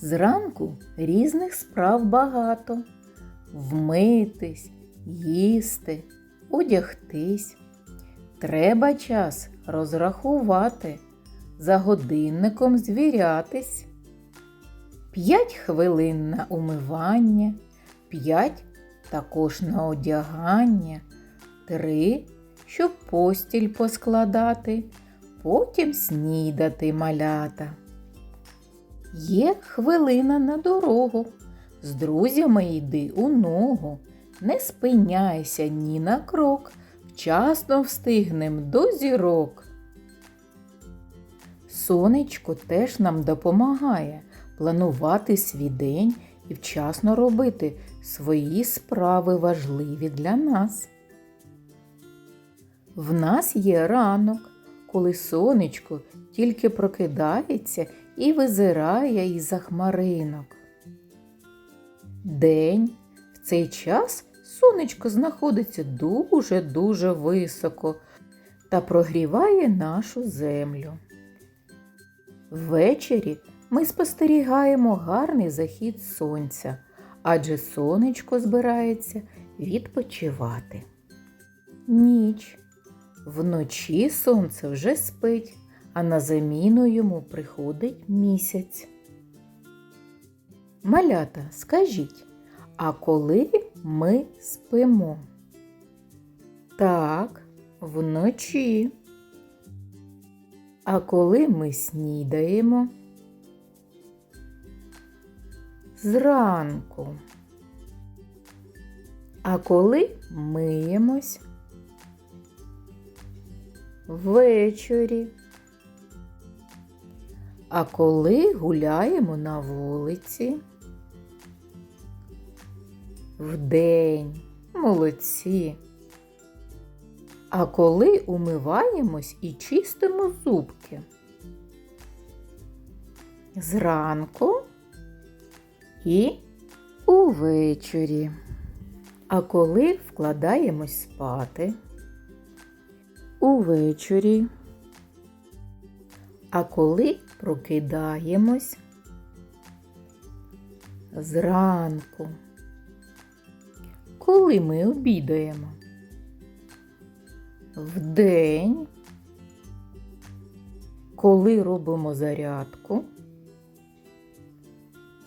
Зранку різних справ багато. Вмитись, їсти, одягтись. Треба час розрахувати, за годинником звірятись. П'ять хвилин на умивання, п'ять також на одягання, три, щоб постіль поскладати, потім снідати малята. Є хвилина на дорогу. З друзями йди у ногу. Не спиняйся ні на крок. Вчасно встигнем до зірок. Сонечко теж нам допомагає планувати свій день і вчасно робити свої справи важливі для нас. В нас є ранок, коли сонечко тільки прокидається і визирає із-за хмаринок. День в цей час сонечко знаходиться дуже-дуже високо та прогріває нашу землю. Ввечері ми спостерігаємо гарний захід сонця, адже сонечко збирається відпочивати. Ніч. Вночі сонце вже спить, а на заміну йому приходить місяць. Малята, скажіть, а коли ми спимо? Так, вночі. А коли ми снідаємо? Зранку. А коли миємось? Ввечері. А коли гуляємо на вулиці? Вдень. Молодці. А коли умиваємось і чистимо зубки? Зранку і увечері. А коли вкладаємось спати? Увечері. А коли прокидаємось? Зранку. Коли ми обідаємо? Вдень. Коли робимо зарядку?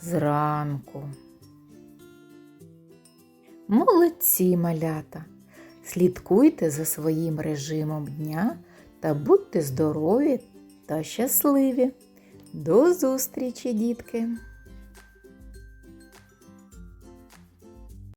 Зранку. Молодці малята! Слідкуйте за своїм режимом дня та будьте здорові та щасливі. До зустрічі, дітки!